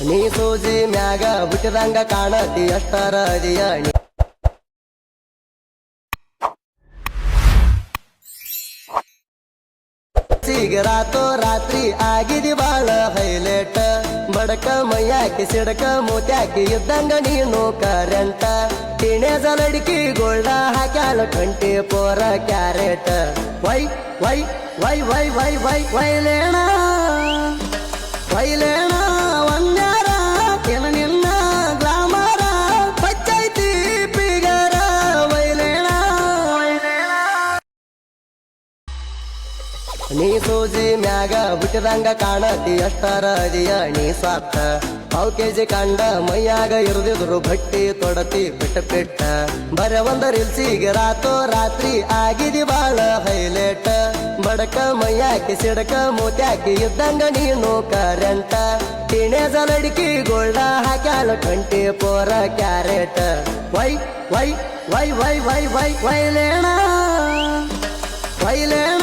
ನೀ ಸೂಜಿ ಮ್ಯಾಗ ಬಿಟ್ಟದಂಗ ಕಾಣತಿ ಅಷ್ಟರ ಅದಿಯ ಸಿಗರಾತೋ ರಾತ್ರಿ ಆಗಿದಿ ಬಾಳ ಹೈಲೇಟ್. ಬಡಕ ಮೈಯಾಕಿ ಸಿಡಕ ಮೂತ್ಯಾಕಿ ಇದ್ದಂಗ ನೀನು ಕರೆಂಟ ತಿಣೆ ಜಲಡಿಕಿ ಗೋಲ್ಡ ಹಾಕ್ಯಾಲ ಕಂಟಿ ಪೋರ ಕ್ಯಾರೆಟ್ ವೈ ವೈ ವೈ ವೈ ವೈ ವೈ ವೈಲೇಣ ನೀ ಸೂಜಿ ಮ್ಯಾಗ ಬಿಟ್ಟದಂಗ ಕಾಣತಿ ಅಷ್ಟರ ಅದಿಯ ನೀ ಸ್ವಾರ್ಥ. ಪಾವ್ ಕೆಜಿ ಕಂಡ ಮೈಯಾಗ ಇರದಿದ್ರು ಬಟ್ಟಿ ತೊಡತಿ ಬಿಟ್ಟ ಬಿಟ್ಟ ಬರ ಒಂದ ರಿಲ್ಸಿಗೆ ರಾತೋ ರಾತ್ರಿ ಆಗಿದಿ ಬಾಳ ಹೈಲೈಟ್. ಬಡಕ ಮೈಯಾಕಿ ಸಿಡಕ ಮೂತ್ಯಾಕಿ ಇದ್ದಂಗ ನೀನು ಕರೆಂಟ. ತಿಣೆ ಜಲಡಿಕಿ ಗೋಲ್ಡ ಹಾಕ್ಯಾಲ ಕಂಟಿ ಪೋರ ಕ್ಯಾರೆಟ್. ವೈ ವೈ ವೈ ವೈ ವೈ ವೈ ವೈಲೇಣ ವೈಲೇಣ